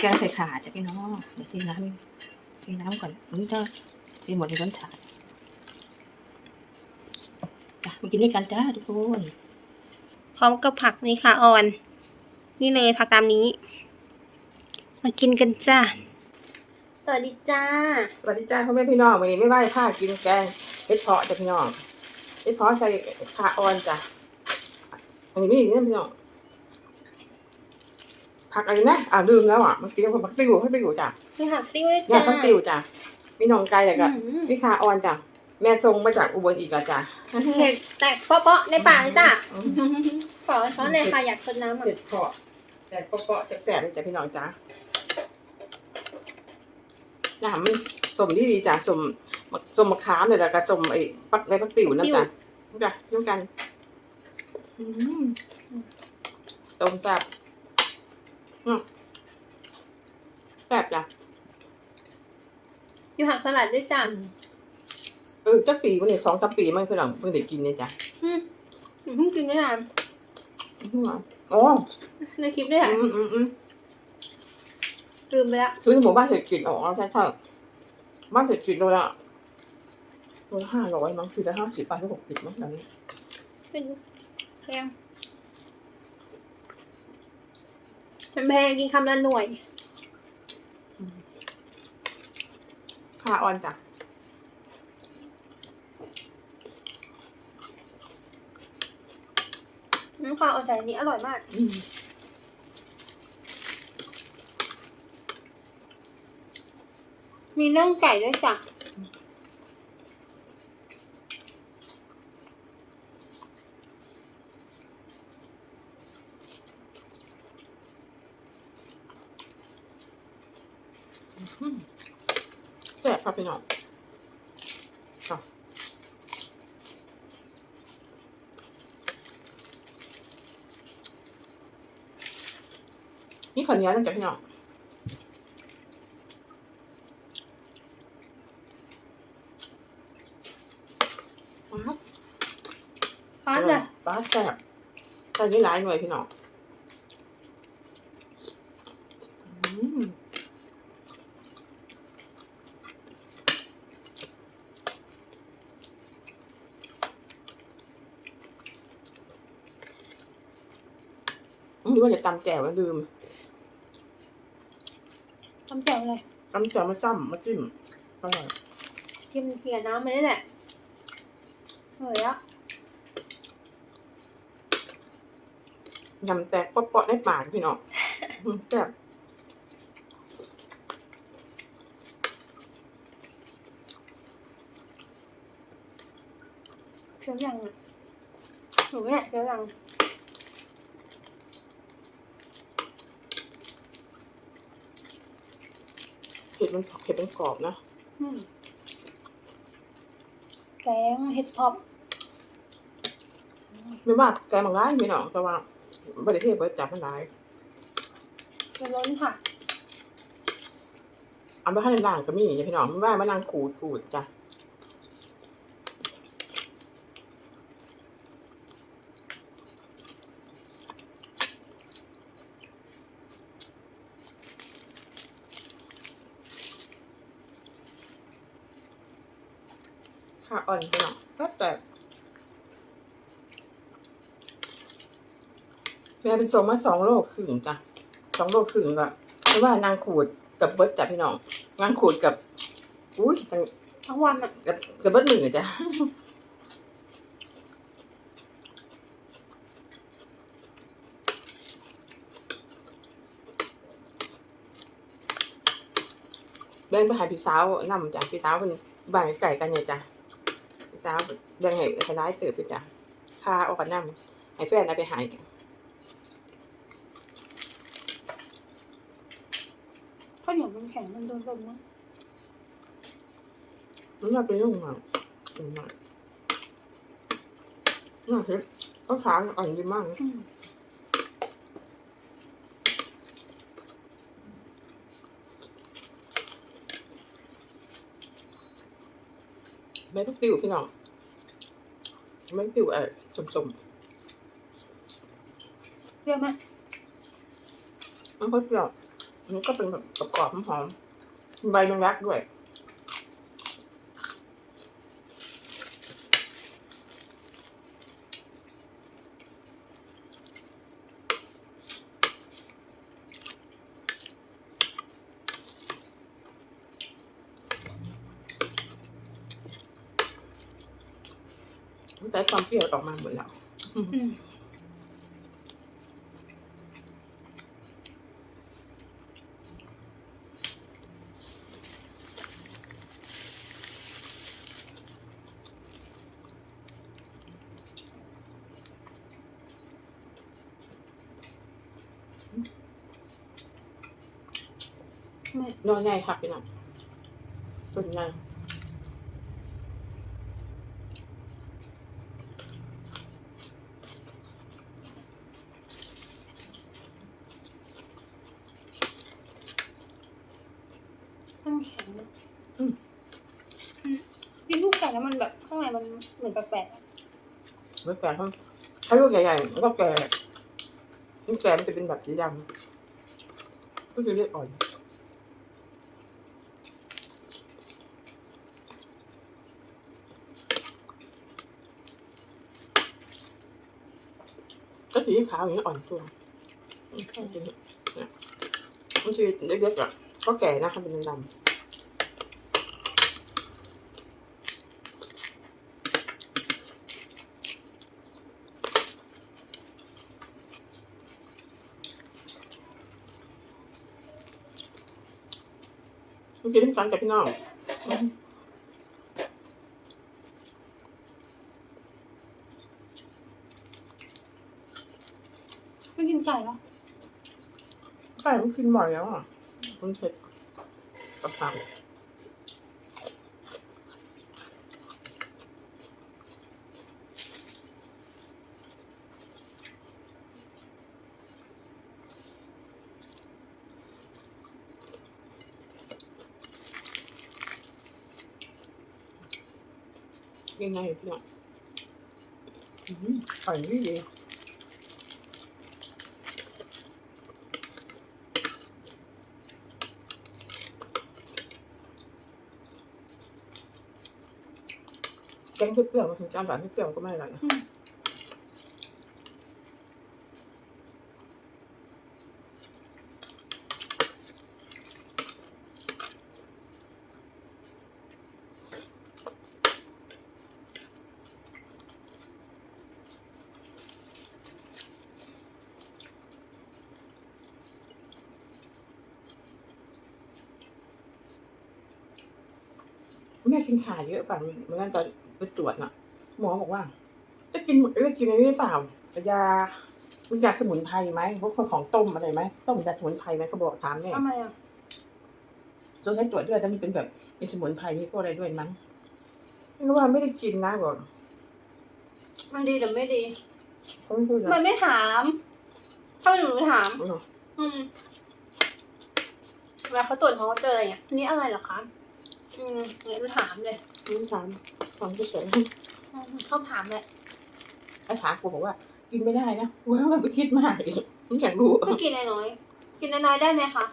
แกงใส่ขาจ้ะพี่น้องเดี๋ยวเทน้ำนี่เทน้ำก่อนนี่ก็เทหมดในต้นถาดจ้ะมากินด้วยกันจ้าทุกคนพร้อมกับผักนี่ค่ะอ่อน นี่เลยผักตามนี้ มากินกันจ้าสวัสดีจ้า สวัสดีจ้าพ่อแม่พี่น้องวันนี้ไม่ไหวค่ะกินแกงเห็ดเพาะจ้ะพี่น้องเห็ดเพาะใส่ขาอ่อนจ้ะอันนี้ไม่ดีนะพี่น้อง ผักอะไรนะ อ่าลืมแล้วอะเมื่อกี้เราผักติวให้ไปอยู่จ้ะคือผักติ้วด้วยเนี่ยจ้าผักติวจ้ะพี่น้องไกลแต่ก็อืมพี่ขาอ่อนจ้ะแม่ทรงมาจากอุบลอีกแล้วจ้ะเห็ดแตกเปาะๆในปากเลยจ้าขอช้อนเลยค่ะอยากทดน้ำอะเห็ดเพาะแต่เปาะๆแสบๆเลยจ้ะพี่น้องจ้ะน้ำมันสมดีดีๆจ้ะสมสมมะขามเลยแล้วก็สมไอ้ปักในปักติ๋วน้ำจ้ะน้ำจ้ะน้ำกันอืมสมจับอืม แซ่บจ้ะมีผักสลัดด้วยจ้าเออจักปีมันเนี่ยสองสามปีมันพี่น้องเพิ่งได้กินเนี่ยจ้ะอืมเพิ่งกินไม่นานอืมอ๋อในคลิปด้วยอืมอืมอืมลืมไปแล้วซื้อหมู่บ้านเศรษฐกิจอ๋อใช่ใช่บ้านเศรษฐกิจโลละโลละห้าร้อยมั้งคือละห้าสิบบาทหรือหกสิบมั้งตอนนี้เป็นแพง มันแพงกินคำละหน่วยค่าออนจ้ะน้ำปลาเอาใจนี้อร่อยมากอืมมีน่องไก่ด้วยจ้ะ ครับพี่น้องค่ะนี่ข้าวเหนียวนั่นจ้ะพี่น้องว้าวฟาสเลยปลาแซ่บใส่นี่หลายหน่วยพี่น้องอืม อืมว่าจะตำแจ่วแล้วลืมทำแจ่วเลยตำแจ่วมาจ้ำมาจิ้มอร่อยกินเกลี่ยน้ำมาได้แหละอร่อยอะยำแตกเปาะๆในปากพี่น้องอืมแซ่บเคี้ยวยังอะหนูเนี่ยเคี้ยวยัง ผ็ดมันเผ็ดมันกรอบนะอืมแกงเห็ดท็อปไม่ว่าแกงบางร้ายพี่น้องแต่ว่าบริเทศบริจับมันหลายเป็นล้นค่ะเอาไปให้ในร้านก็มีอย่าพี่น้องไม่ว่ามานั่งขูดขูดจ้ะ ค่ะอ่อนพี่น้องก็แต่แม่เป็นส่งมาสองโลครึ่งจ้ะสองโลครึ่งก็ไม่ว่านางขูดกับเบิร์ดจ้ะพี่น้องนางขูดกับ อุ้ยตั้งทั้งวันอะกับกับเบิดมือจ้ะแบ่งไปหาพี่สาวนำจ้ะพี่สาวเป็นบ้านไก่กันเนี่ยจ้ะพี่ สาวแบ่งให้ให้ร้ายเติบไปจ้ะค่าเอากันนำให้แฟนเอาไปใหายข้าวเหนียวมันแข็งมันโดนลมมั้งมันมาเป็นยุ่งอะอืมอะน่าเห็นก็ขาอ่อนดีมากนะ อืมใบพักติวพี่น้องใบพักติวเออสมเปรี้ยวไหมๆมันก็เปรี้ยวมันก็เป็นแบบกรอบๆหอมๆมีใบแมงลักด้วย ใช้ความเปรี้ยวออกมาหมดแล้วอืมไม่น้อยใหญ่ครับพี่น้องต้นใหญ่ ต้องแข็งนะอืม กินลูกไก่แล้วมันแบบข้างในมันเหมือนแปลกๆอะไม่แปลกเพราะถ้าลูกใหญ่ๆมันก็แก่ลูกแก่มันจะเป็นแบบสีดำก็คือเลือดอ่อนก็สีขาวอย่างนี้อ่อนตัวมันชีวิตเล็กๆอะก็แก่นะทำเป็นดำมั กินน้ำตาลกับพี่น้องอืมไม่กินไก่แล้วไก่มันกินบ่อยแล้วอะมันเผ็ดกระเพรา ยังไงพี่น้องอืมอร่อยดีแกงเปรี้ยวๆมาถึงจานหวานไม่เปรี้ยวก็ไม่อร่อยนะ แม่กินขาเยอะป่ะเมื่อนั้นตอนไปตรวจน่ะ หมอบอกว่า จะกินหมดจะกินอะไรหรือเปล่ายามันยาสมุนไพรไหมพวกของต้มอะไรไหมต้มยาสมุนไพรไหมเขาบอกถามแม่ทำไมอะจนใช้ตรวจด้วยจะมันเป็นแบบมีสมุนไพรมีพวกอะไรด้วยมั้งไม่รู้ว่าไม่ได้กินนะบอกมันดีหรือไม่ดีเขาไม่พูดมันะนไม่ถาม ถ้าเป็นหนูถามอ๋ออืมเวลาเขาตรวจเขาก็เจออะไรอย่างเงี้ยอันนี่อะไรเหรอคะ อืมเนี่ยมันถามเลยไม่ถามฟังเฉยอืมชอบถามเลยๆไอ้ถามกูบอกว่า กินไม่ได้นะว่ามันไปคิดมากอีกมันอยากรู้ไม่กินน้อยๆกินน้อยๆได้ไหมคะ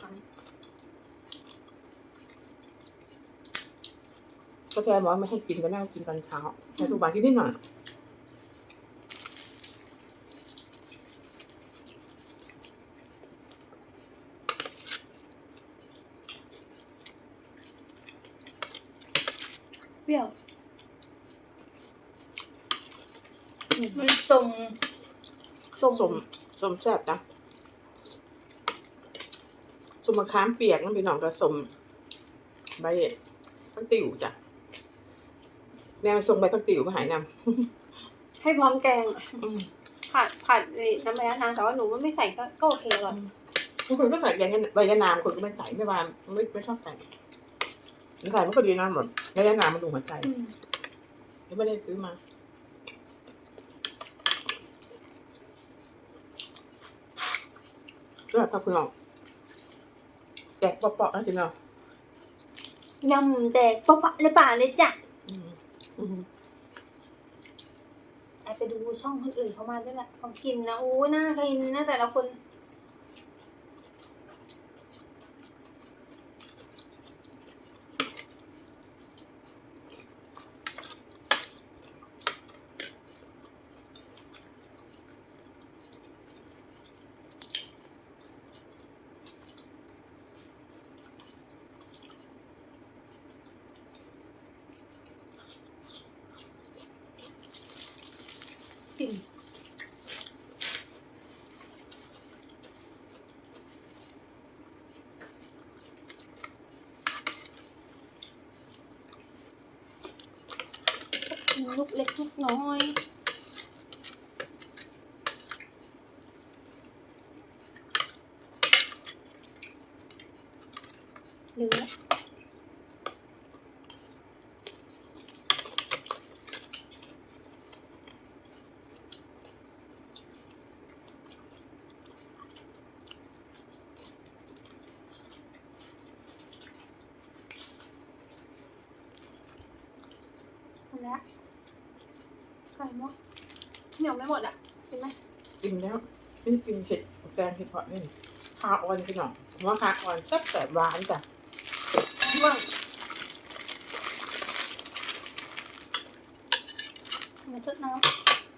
ถามกาแฟหมอไม่ให้กินก็แม่ก็กินตอนเช้าแต่ทุกวันกินนิดหน่อย เปรี้ยว มันส้มส้มสมสมแซ่บนะสมมะขามเปียกนั่นเป็นหนองกระสมใบพักติ๋วจ้ะแม่มันส่งใบพักติ๋วมาใหายนให้พร้อมแกงอะำอืมผัดผัดไอ้น้ำมันนางแต่ว่าหนูว่าไม่ใส่ก็ก็โอเคอร่อยบางคนก็ใส่ใบยะใบยะนามคนก็ไม่ใส่ไม่ว่าไม่ไม่ชอบใส่ ใส่มันก็ดีนะหมดใบยะนามมันดูหัวใจอืมไม่ได้ซื้อมาก็แบบคุณลองแจกเปาะๆนะทีเนาะยำแดกปะปะเลยป่าเลยจ้ะอืมอืมแอบไปดูช่องคนอื่นเขามาด้วยแหละเขากินนะโอ้ยน่ากินนะแต่ละคน กิน ลูกเล็กลูกน้อยเหลือ หมดแล้วไก่หมดเหนี ยวไม่หมดอะเห็นไหมกินแล้วนี่กินเห็ดแกงเห็ดเพาะนี่คาออนพี่น้องผมว่าคาออนแซ่บแต่หวานจ้ะมากมาทดน้ำ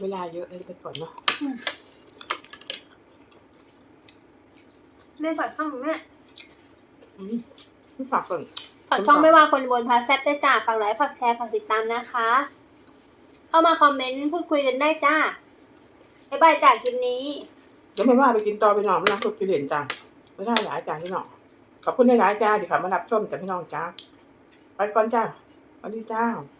เวลาเยอะเลยไปก่อนเนาะแม่ฝากช่องหนูแม่อืมพี่ฝากก่อน ฝากช่องไม่ว่าคนบนพาแซดได้จ้าฝากไลค์ฝากแชร์ฝากติดตามนะคะ เข้ามาคอมเมนต์พูดคุยกันได้จ้าบ๊ายบายจากคลิปนี้ แล้วไม่ว่าไปกินต่อพี่น้องไม่รักทุกกิเลนจ้ะไม่ได้หลายจ้าพี่น้องขอบคุณในหลายจ้าที่เขามารับชมจ้ะพี่น้องจ้าไปก่อนจ้าสวัสดีจ้าส